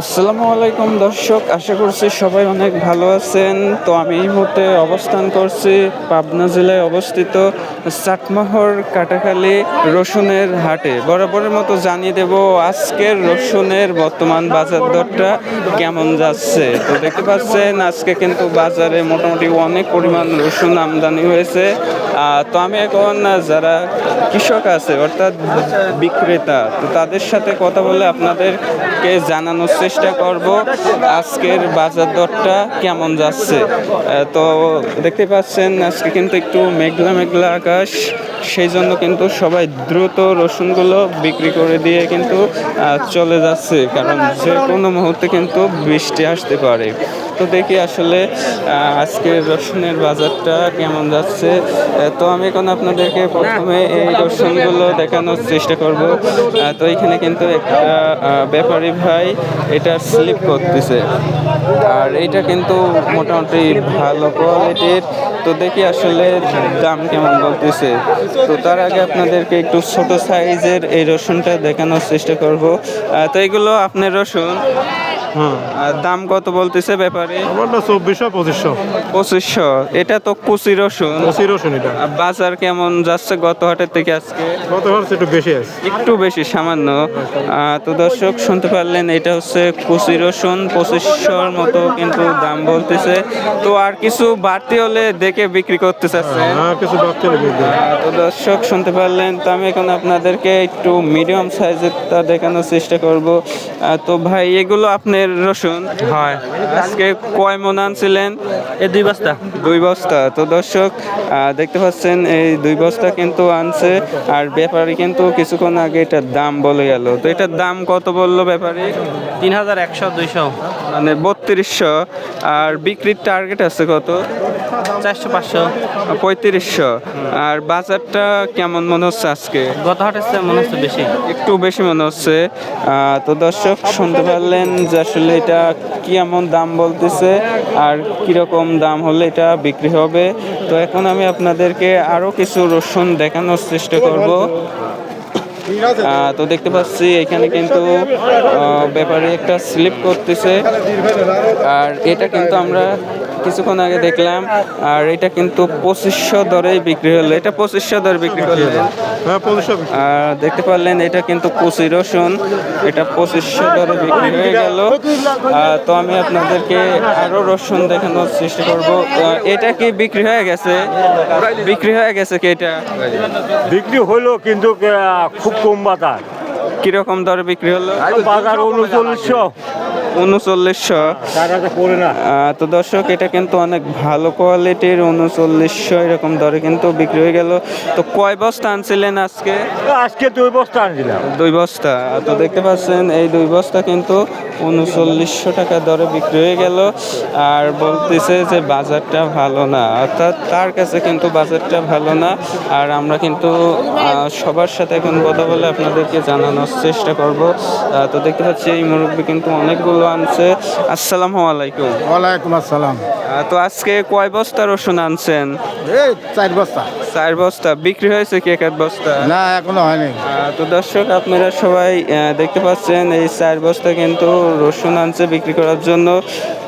আসসালামু আলাইকুম দর্শক, আশা করছি সবাই অনেক ভালো আছেন। তো আমি এই মুহূর্তে অবস্থান করছি পাবনা জেলায় অবস্থিত চাটমাহর কাটাখালী রসুনের হাটে। বরাবরের মতো জানিয়ে দেব আজকের রসুনের বর্তমান বাজার দরটা কেমন যাচ্ছে। তো দেখতে পাচ্ছেন, আজকে কিন্তু বাজারে মোটামুটি অনেক পরিমাণ রসুন আমদানি হয়েছে। তো আমি এখন যারা কৃষক আছে, অর্থাৎ বিক্রেতা, তো তাদের সাথে কথা বলে আপনাদেরকে জানানোর চেষ্টা করব আজকের বাজার দরটা কেমন যাচ্ছে। তো দেখতে পাচ্ছেন আজকে কিন্তু একটু মেঘলা মেঘলা আকাশ, সেই জন্য কিন্তু সবাই দ্রুত রসুনগুলো বিক্রি করে দিয়ে কিন্তু চলে যাচ্ছে। কারণ যে কোনো মুহূর্তে কিন্তু বৃষ্টি আসতে পারে। তো দেখি আসলে আজকের রসুনের বাজারটা কেমন যাচ্ছে। তো আমি এখন আপনাদেরকে প্রথমে এই রসুনগুলো দেখানোর চেষ্টা করব। তো এখানে কিন্তু একটা ব্যাপারী ভাই এটা স্লিপ করতেছে। আর এটা কিন্তু মোটামুটি ভালো কোয়ালিটির তো দেখি আসলে দাম কেমন বলতেছে। তো তার আগে আপনাদেরকে একটু ছোট সাইজের এই রসুনটা দেখানোর চেষ্টা করব। তো এগুলো আপনার রসুন। দাম কত বলতেছে ব্যাপারে? আমারটা চব্বিশশো পঁচিশশো। পঁচিশশো। এটা তো কুচি রসুন। পঁচিশ রসুন এটা। আর বাজার কেমন যাচ্ছে গত হাটের থেকে আজকে? কত হচ্ছে একটু বেশি আছে। একটু বেশি সামান্য। তো দর্শক শুনতে পারলেন এটা হচ্ছে কুচি রসুন পঁচিশশোর মতো কিন্তু দাম বলতেছে। তো আর কিছু বাড়তি হলে দেখে বিক্রি করতে চাচ্ছেন। হ্যাঁ কিছু বিক্রি তো দর্শক শুনতে পারলেন তো আমি এখন আপনাদেরকে একটু মিডিয়াম সাইজেরটা দেখানোর চেষ্টা করব। তো ভাই এগুলো আপনার রসুন। হয়। আজকে কয় মন আনছিলেন? এ দুই বস্তা। দুই বস্তা। তো দর্শক দেখতে পাচ্ছেন এই দুই বস্তা কিন্তু আনছে। আর ব্যাপারী কিন্তু কিছুক্ষণ আগে এটার দাম বলে গেল। তো এটার দাম কত বলল ব্যাপারী? তিন হাজার একশো দুইশো। মানে বত্রিশশো। আর বিক্রির টার্গেট আছে কত? চারশো পাঁচশো। পঁয়ত্রিশশো। আর বাজারটা কেমন মনে হচ্ছে আজকে? গত হাটের চেয়ে মনে হচ্ছে বেশি। একটু বেশি মনে হচ্ছে। তো দর্শক শুনতে পারলেন যে আসলে এটা কি এমন দাম বলতেছে আর কীরকম দাম হলে এটা বিক্রি হবে। তো এখন আমি আপনাদেরকে আরও কিছু রসুন দেখানোর চেষ্টা করব। তো দেখতে পাচ্ছি এখানে কিন্তু ব্যাপারে একটা স্লিপ করতেছে। আর এটা কিন্তু আমরা কিছুক্ষণ আগে দেখলাম আর এটা কিন্তু পঁচিশশো দরেই বিক্রি হলো। এটা পঁচিশশো দরে বিক্রি করলেন। হ্যাঁ আর দেখতে পারলেন এটা কিন্তু কুচি রসুন। এটা পঁচিশশো দরে বিক্রি হয়ে গেল। তো আমি আপনাদেরকে আরও রসুন দেখানোর চেষ্টা করব। এটা কি বিক্রি হয়ে গেছে? বিক্রি হয়ে গেছে কি এটা? বিক্রি হলো কিন্তু খুব কম বাজার। কীরকম দরে বিক্রি হলো? বাজার উনচল্লিশশো উনচল্লিশশো। তো দর্শক এটা কিন্তু অনেক ভালো কোয়ালিটির উনচল্লিশশো এরকম দরে কিন্তু বিক্রি হয়ে গেল। তো কয় বস্তা আনছিলেন আজকে? আজকে দুই বস্তা আনছিলাম। দুই বস্তা। তো দেখতে পাচ্ছেন এই দুই বস্তা কিন্তু উনচল্লিশশো টাকা দরে বিক্রি হয়ে গেল। আর বলতেছে যে বাজারটা ভালো না অর্থাৎ তার কাছে কিন্তু বাজারটা ভালো না। আর আমরা কিন্তু সবার সাথে এখন কথা বলে আপনাদেরকে জানানোর চেষ্টা করব। তো দেখতে পাচ্ছি এই মুরব্বী কিন্তু অনেকগুলো আনছে। আসসালামু আলাইকুম। ওয়ালাইকুম আসসালাম। তো আজকে কয় বস্তা রসুন আনছেন? এই চার বস্তা। চার বস্তা। বিক্রি হয়েছে কি এক বস্তা? না এখনও হয়নি। তো দর্শক আপনারা সবাই দেখতে পাচ্ছেন এই চার বস্তা কিন্তু রসুন আনছে বিক্রি করার জন্য।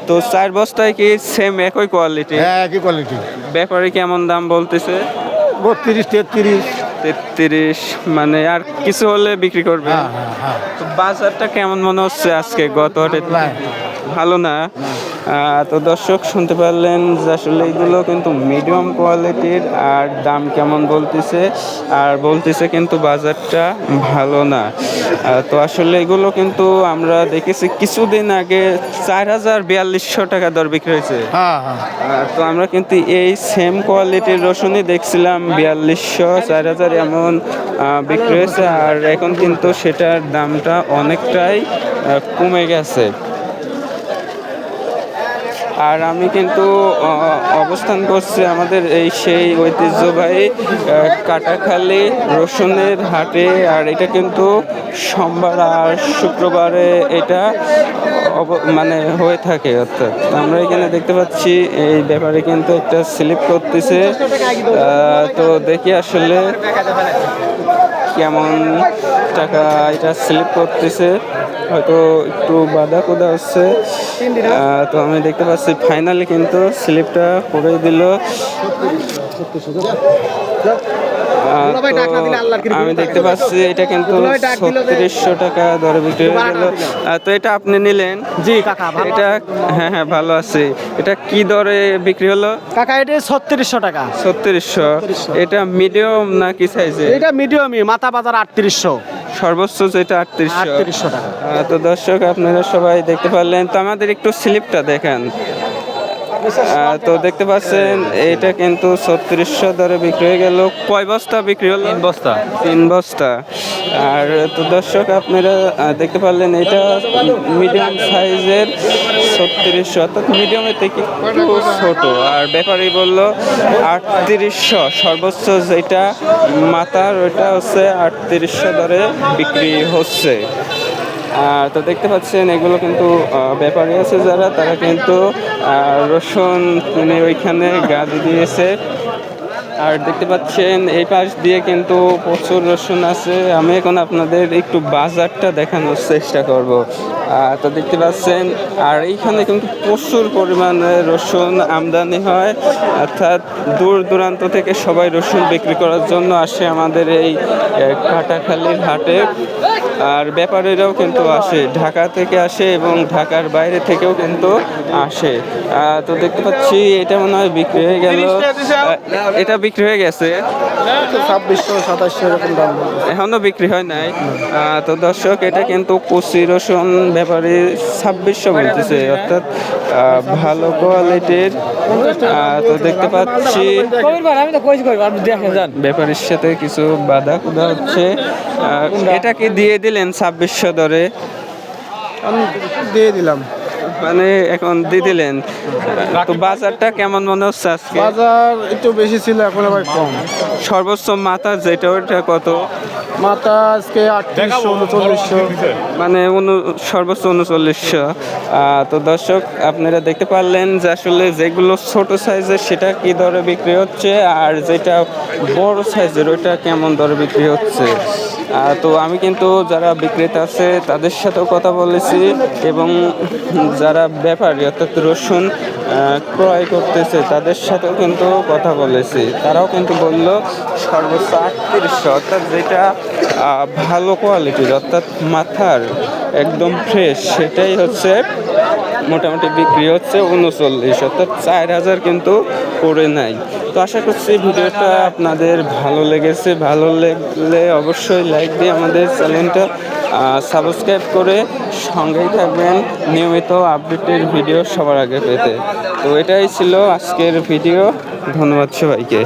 তো চার বস্তায় কি সেম একই কোয়ালিটি হ্যাঁ একই কোয়ালিটি ব্যাপারে কেমন দাম বলতেছে? বত্রিশ তেত্রিশ তেত্রিশ মানে আর কিছু হলে বিক্রি করবে। হ্যাঁ হ্যাঁ হ্যাঁ। বাজারটা কেমন মনে হচ্ছে আজকে গত ভালো না। তো দর্শক শুনতে পারলেন যে আসলে এগুলো কিন্তু মিডিয়াম কোয়ালিটির আর দাম কেমন বলতেছে আর বলতেছে কিন্তু বাজারটা ভালো না। তো আসলে এগুলো কিন্তু আমরা দেখেছি কিছুদিন আগে চার হাজার বিয়াল্লিশশো টাকা দর বিক্রি হয়েছে। হ্যাঁ হ্যাঁ। তো আমরা কিন্তু এই সেম কোয়ালিটির রসুনই দেখছিলাম বিয়াল্লিশশো চার হাজার এমন বিক্রি হয়েছে আর এখন কিন্তু সেটার দামটা অনেকটাই কমে গেছে। আর আমি কিন্তু অবস্থান করছি আমাদের এই সেই ঐতিহ্যবাহী কাটাখালী রসুনের হাটে। আর এটা কিন্তু সোমবার আর শুক্রবারে এটা মানে হয়ে থাকে, অর্থাৎ আমরা এখানে দেখতে পাচ্ছি এই ব্যাপারে কিন্তু একটা স্লিপ করতেছে। তো দেখি আসলে কেমন টাকা এটা স্লিপ করতেছে। হয়তো একটু বাধা কোদা হচ্ছে তো আমি দেখতে পাচ্ছি ফাইনালি কিন্তু স্লিপটা করে দিল। আমি দেখতে পাচ্ছি এটা কিন্তু ছত্রিশশো টাকা দরে বিক্রি হয়ে গেল। তো এটা আপনি নিলেন? জি কাকা এটা হ্যাঁ হ্যাঁ ভালো আছে। এটা কি দরে বিক্রি হলো? কাকা এটা ছত্রিশশো টাকা। ছত্রিশশো। এটা মিডিয়াম না কি সাইজে এটা মিডিয়ামই মাথা বাজার আটত্রিশশো। সর্বোচ্চ যেটা আটত্রিশশো। টাকা। তো দর্শক আপনারা সবাই দেখতে পারলেন। তো আমাদের একটু স্লিপটা দেখেন। তো দেখতে পাচ্ছেন এটা কিন্তু ছত্রিশশো দরে বিক্রি হয়ে গেল। কয় বস্তা বিক্রি হলো? তিন বস্তা। তিন বস্তা। আর তো দর্শক আপনারা দেখতে পারলেন এটা মিডিয়াম সাইজের ছত্রিশশো অর্থাৎ মিডিয়ামের থেকে একটু ছোট। আর ব্যাপারী বলল আটত্রিশশো সর্বোচ্চ যেটা মাথার ওইটা হচ্ছে আটত্রিশশো দরে বিক্রি হচ্ছে। আর তো দেখতে পাচ্ছেন, এগুলো কিন্তু ব্যাপারী আছে যারা, তারা কিন্তু রসুন মানে ওইখানে গাদি দিয়েছে। আর দেখতে পাচ্ছেন, এই পাশ দিয়ে কিন্তু প্রচুর রসুন আছে। আমি এখন আপনাদের একটু বাজারটা দেখানোর চেষ্টা করব। তো দেখতে পাচ্ছেন, আর এইখানে কিন্তু প্রচুর পরিমাণে রসুন আমদানি হয়। অর্থাৎ দূর দূরান্ত থেকে সবাই রসুন বিক্রি করার জন্য আসে আমাদের এই কাটাখালীর হাটে। আর ব্যাপারীরাও কিন্তু আসে, ঢাকা থেকে আসে এবং ঢাকার বাইরে থেকেও কিন্তু আসে। তো দেখতে পাচ্ছি, এটা মনে হয় বিক্রি হয়ে গেল। এটা বিক্রি হয়ে গেছে। ছাব্বিশশো সাতাশশো এরকম দাম। এখনও বিক্রি হয় নাই। তো দর্শক এটা কিন্তু কুচি রসুন ব্যাপারে ছাব্বিশশো বলতেছে। অর্থাৎ ভালো কোয়ালিটির তো দেখতে পাচ্ছি। ব্যাপারীর সাথে কিছু বাধা কুদা হচ্ছে এটা কি দিয়ে দিলেন ছাব্বিশশো দরে? আমি দিয়ে দিলাম। মানে এখন দিয়ে দিলেন। তো বাজারটা কেমন মনে হচ্ছে আজকে? বাজার একটু বেশি ছিল এখন আবার কম। সর্বোচ্চ মাথা যেটা ওটা কত? মাথা আজকে আটত্রিশশো উনচল্লিশশো। মানে সর্বোচ্চ উনচল্লিশশো। তো দর্শক আপনারা দেখতে পারলেন যে আসলে যেগুলো ছোট সাইজের সেটা কি দরে বিক্রি হচ্ছে? আর যেটা বড় সাইজের, ওইটা কেমন দরে বিক্রি হচ্ছে? তো আমি কিন্তু যারা বিক্রেতা আছে, তাদের সাথেও কথা বলেছি এবং যারা ব্যাপারী, অর্থাৎ রসুন ক্রয় করতেছে, তাদের সাথেও কিন্তু কথা বলেছি। তারাও কিন্তু বলল, সর্বোচ্চ আটত্রিশশো, অর্থাৎ যেটা ভালো কোয়ালিটির অর্থাৎ মাথার একদম ফ্রেশ সেটাই হচ্ছে মোটামুটি বিক্রি হচ্ছে উনচল্লিশ, অর্থাৎ চার হাজার কিন্তু করে নাই। তো আশা করছি ভিডিওটা আপনাদের ভালো লেগেছে, ভালো লাগলে অবশ্যই লাইক দিয়ে আমাদের চ্যানেলটা সাবস্ক্রাইব করে সঙ্গেই থাকবেন নিয়মিত আপডেটের ভিডিও সবার আগে পেতে। তো এটাই ছিল আজকের ভিডিও, ধন্যবাদ সবাইকে।